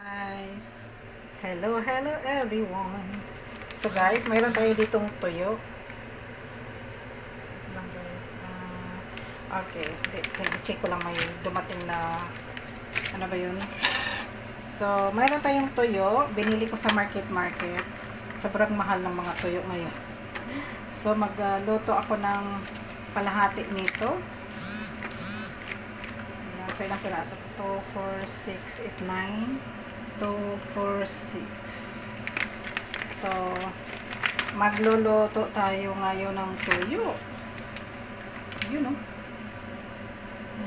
Guys, hello, hello everyone. So guys, mayroon tayo ditong tuyo. Lang guys. Ah, okay, i-check ko lang may dumating na ano ba yun? So, mayroon tayong tuyo. Binili ko sa market market. Sobrang mahal ng mga tuyo ngayon. So, magluto ako ng kalahati nito. Ayan, so ilang piraso? 2, 4, 6, 8, 9. 2, 4, 6. So, magluluto tayo ngayon ng tuyo. Yun, no?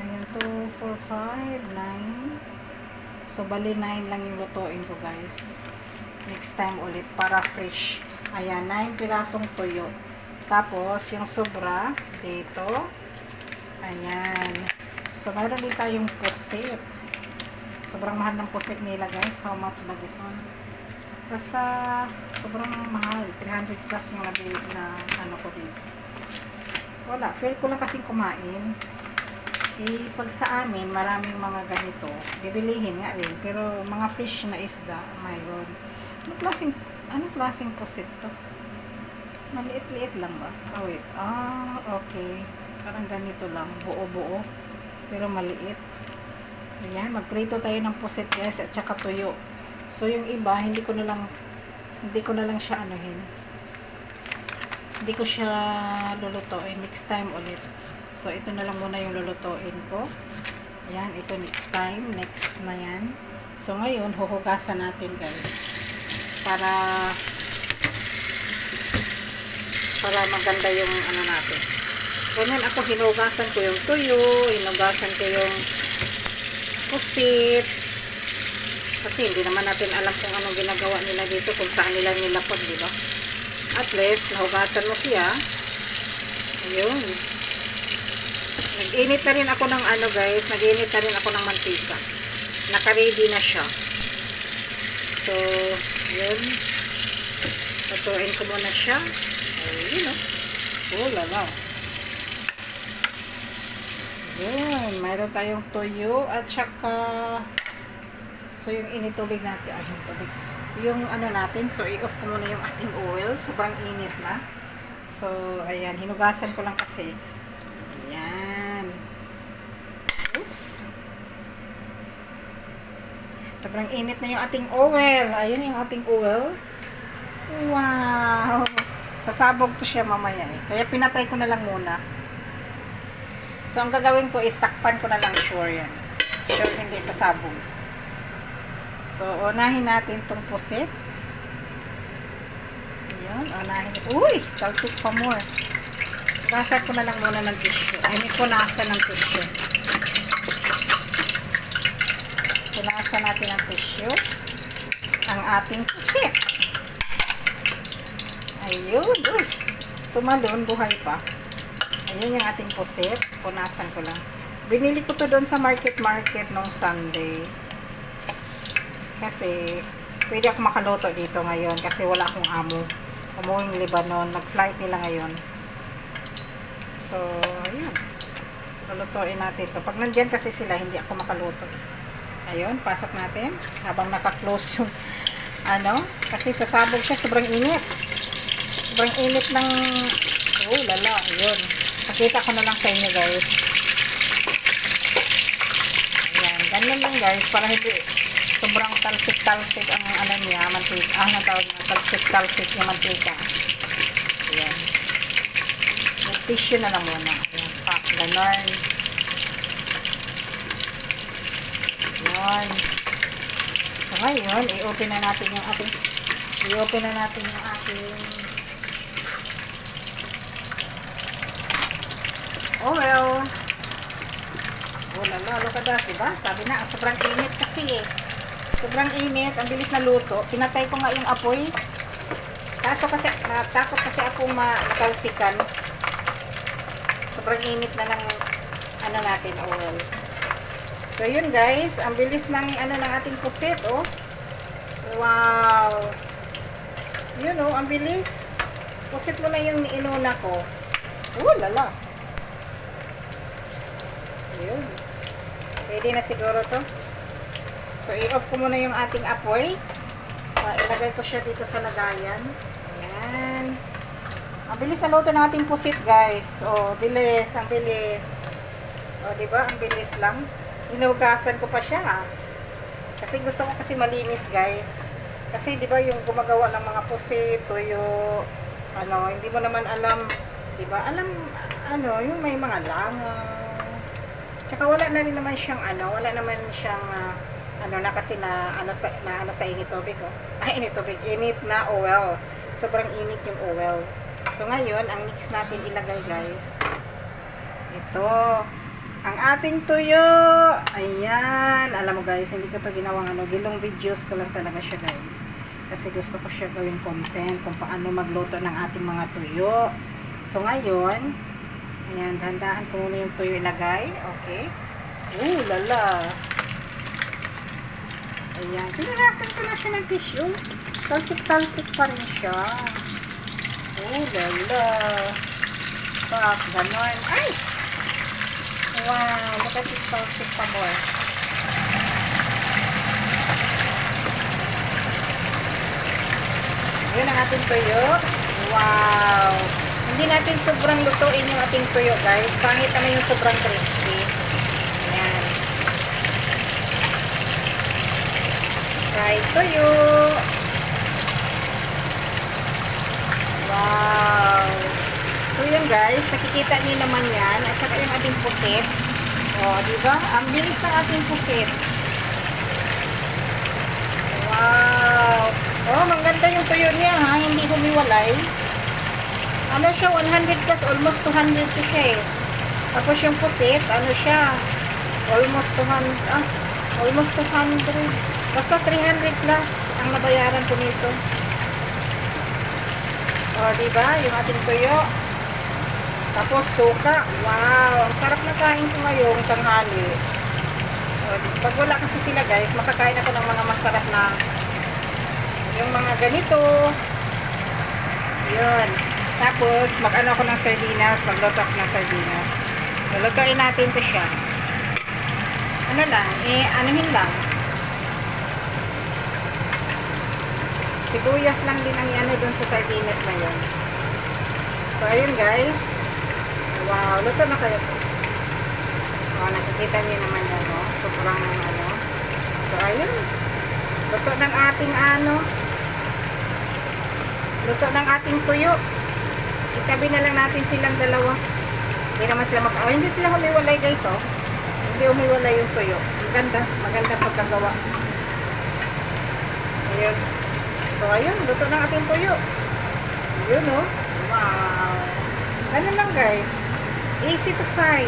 Ayan, 2, 4, 5, 9. So, bali 9 lang yung lutuin ko, guys. Next time ulit, para fresh. Ayan, 9 pirasong tuyo. Tapos, yung sobra, dito. Ayan. So, mayroon din tayong pusit. Sobrang mahal ng pusit nila, guys. How much ba this one? Basta, sobrang mahal. 300 plus yung nabili na ano ko dito. Wala. Feel ko lang kasing kumain. Eh, pag sa amin, maraming mga ganito. Bibilihin nga rin. Pero, mga fish na isda, mayroon. Ano klaseng, ano klaseng pusit to? Maliit-liit lang ba? Oh, wait. Ah, okay. Parang ganito lang. Buo-buo. Pero maliit. Ayan, magprito tayo ng pusit guys at saka tuyo. So yung iba, hindi ko na lang hindi ko na lang siya anuhin. Hindi ko siya lulutuin next time ulit. So ito na lang muna yung lulutuin ko. Ayan, ito next time, next na yan. So ngayon, huhugasan natin guys. Para para maganda yung ano natin. Ganyan ako hinugasan ko yung tuyo, hinugasan ko yung pusit. Kasi hindi naman natin alam kung anong ginagawa nila dito, kung saan nila nilapag, di ba? At least, nahugasan mo siya. Ayun. Nag-init na rin ako ng ano guys, nag-init na rin ako ng mantika. Naka-ready na siya. So, yun. Tatuin ko muna siya. Ayun, oh. Oh, lala. Yun, mayroon tayong toyo at saka so yung initubig natin, ay yung tubig. Yung ano natin, so i-off ko muna yung ating oil, sobrang init na. So ayan, hinugasan ko lang kasi. Ayan. Oops. Sobrang init na yung ating oil. Ayun yung ating oil. Wow! Sasabog to siya mamaya eh. kaya pinatay ko na lang muna So, ang gagawin ko is takpan ko na lang sure yan. Sure hindi sasabog. So, unahin natin tong pusit. Ayan, unahin. Uy! Talsik pa more. Basag ko na lang muna ng tissue. Ay, may punasan ng tissue. Punasan natin ng tissue. Ang ating pusit. Ayun. Uy! Tumalon, buhay pa. Ayun yung ating pusit. Punasan ko lang. Binili ko to doon sa market market nung Sunday. Kasi, pwede ako makaluto dito ngayon kasi wala akong amo. Umuwing Lebanon. Nag-flight nila ngayon. So, ayun. Lulutuin natin to. Pag nandyan kasi sila, hindi ako makaluto. Ayun, pasok natin. Habang naka-close yung ano. Kasi sasabog siya. Sobrang init. Sobrang init ng oh, lala. Ayun. Pakita ko na lang sa inyo guys. Ayan, ganyan lang guys. Para hindi sobrang talsik-talsik ang ano niya, mantika. Ah, natawag na, talsik-talsik yung mantika. Ayan. May tissue na lang muna. Ayan, pak, ganon. Ayan. So ngayon, i-open na natin yung ating i-open na natin yung ating oil. Oh, lalo, at that, diba? Sabi na, sobrang init kasi eh. Sobrang init, ang bilis na luto. Pinatay ko nga yung apoy. Kaso kasi, natakot kasi ako matalsikan. Sobrang init na ng, ano natin, oil. So, yun guys, ang bilis ng, ano, ng ating pusit, oh. Wow. Yun, oh, ang bilis. Pusit mo na yung inuna ko. Oh, lala. Ayun. Pwede na siguro to. So, i-off ko muna yung ating apoy. Uh, ilagay ko siya dito sa lagayan. Ayan. Ang bilis na luto ng ating pusit, guys. O, bilis. Ang bilis. O, ba? Ang bilis lang. Hinugasan ko pa siya. ah. Kasi gusto ko kasi malinis, guys. Kasi, di ba, yung gumagawa ng mga pusit, tuyo, ano, hindi mo naman alam, di ba? Alam, ano, yung may mga langaw. Tsaka wala na rin naman siyang, ano, wala naman siyang, ah, ano na kasi na ano sa na ano sa init tubig oh. Ay init tubig, init na oil. Sobrang init yung oil. So ngayon, ang mix natin ilagay guys. Ito. Ang ating tuyo. Ayan. Alam mo guys, hindi ko to ginawang ano, gilong videos ko lang talaga siya guys. Kasi gusto ko siya gawing content kung paano magluto ng ating mga tuyo. So ngayon, ayan, dahan-dahan ko muna yung tuyo ilagay. Okay. Ooh, lala. Ayan. Pinarasan ko na siya ng tissue. Talsik-talsik pa rin siya. Oh, lala. Pak, ganon. Ay! Wow, look at this talsik pa more. Yun ang ating tuyo. Wow! Hindi natin sobrang lutuin yung ating tuyo, guys. Pangit naman yung sobrang crispy. Ayan. Fried tuyo. Wow. So yun guys, nakikita niyo naman yan. At saka yung ating pusit. O, oh, di ba? Ang bilis ng ating pusit. Wow. Oh, maganda yung tuyo niya ha. Hindi humiwalay. Ano siya, 100 plus, almost 200 to siya eh. Tapos yung pusit, ano siya, almost 200, ah, almost 200. Basta 300 plus ang nabayaran ko nito. O, di ba? Yung ating tuyo. Tapos suka. Wow! Ang sarap na kain ko ngayong tanghali. O, di- pag wala kasi sila guys, makakain ako ng mga masarap na yung mga ganito. Yun. Tapos, mag-ano ako ng sardinas, magluto ako ng sardinas. Lulutuin natin to siya. Ano lang, eh, anuhin lang. Sibuyas lang din ang ano dun sa sardinas na yun. So, ayun guys. Wow, luto na kayo. Oh, nakikita niyo naman yan, no? Sobrang ano. So, ayun. Luto ng ating ano. Luto ng ating tuyo. Itabi na lang natin silang dalawa. Hindi naman sila mag... Oh, hindi sila humiwalay guys, oh. Hindi humiwalay yung tuyo. Ang ganda. Maganda pagkagawa. Ayun. So, ayun. Luto ng ating tuyo. Ayun, oh. Wow. Ganun lang, guys. Easy to fry.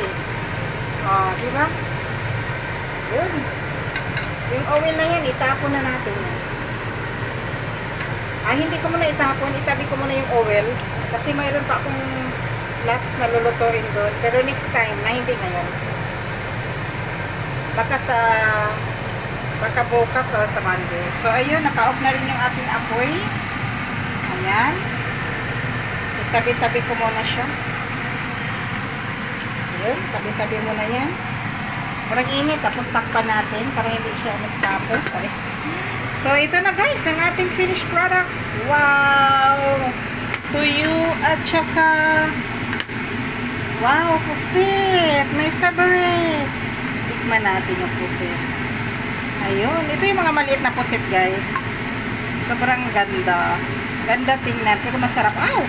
Oh, di ba? Yun. Yung oil na yan, itapon na natin. Ay, hindi ko muna itapon. Itabi ko muna yung oil. Kasi mayroon pa akong last na lulutuin doon. Pero next time, na hindi ngayon. Baka sa baka bukas o sa Monday. So, ayun, naka-off na rin yung ating apoy. Ayan. Itabi-tabi ko muna siya. Ayun, tabi-tabi muna yan. Parang init, tapos takpan natin para hindi siya mastapo. Sorry. So, ito na guys, ang ating finished product. Wow! Tuyo at saka Wow, pusit! My favorite! Tikman natin yung pusit. Ayun, ito yung mga maliit na pusit guys. Sobrang ganda. Ganda tingnan, pero masarap. Ow!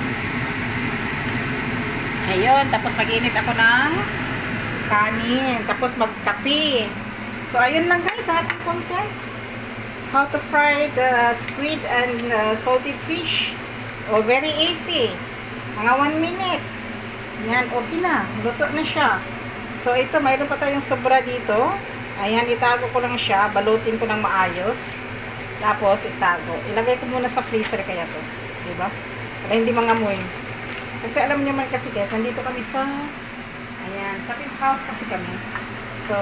Ayun, tapos mag-init ako ng kanin. Tapos magkape. So, ayun lang guys, ang ating content. How to fry the squid and uh, salted fish. Oh, very easy. Mga 1 minutes. Yan, okay na. Luto na siya. So, ito, mayroon pa tayong sobra dito. Ayan, itago ko lang siya. Balutin ko ng maayos. Tapos, itago. Ilagay ko muna sa freezer kaya to. Diba? Para hindi mangamoy. Kasi alam niyo man kasi guys, nandito kami sa ayan, sa house kasi kami. So,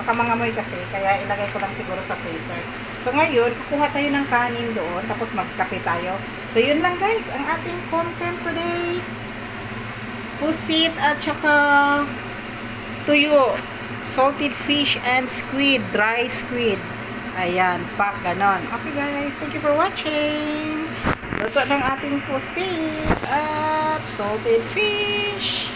baka mangamoy kasi, kaya ilagay ko lang siguro sa freezer. So, ngayon, kukuha tayo ng kanin doon, tapos magkape tayo. So, yun lang guys, ang ating content today. Pusit at saka tuyo. Salted fish and squid, dry squid. Ayan, pack, ganon. Okay guys, thank you for watching. Luto ng ating pusit at salted fish.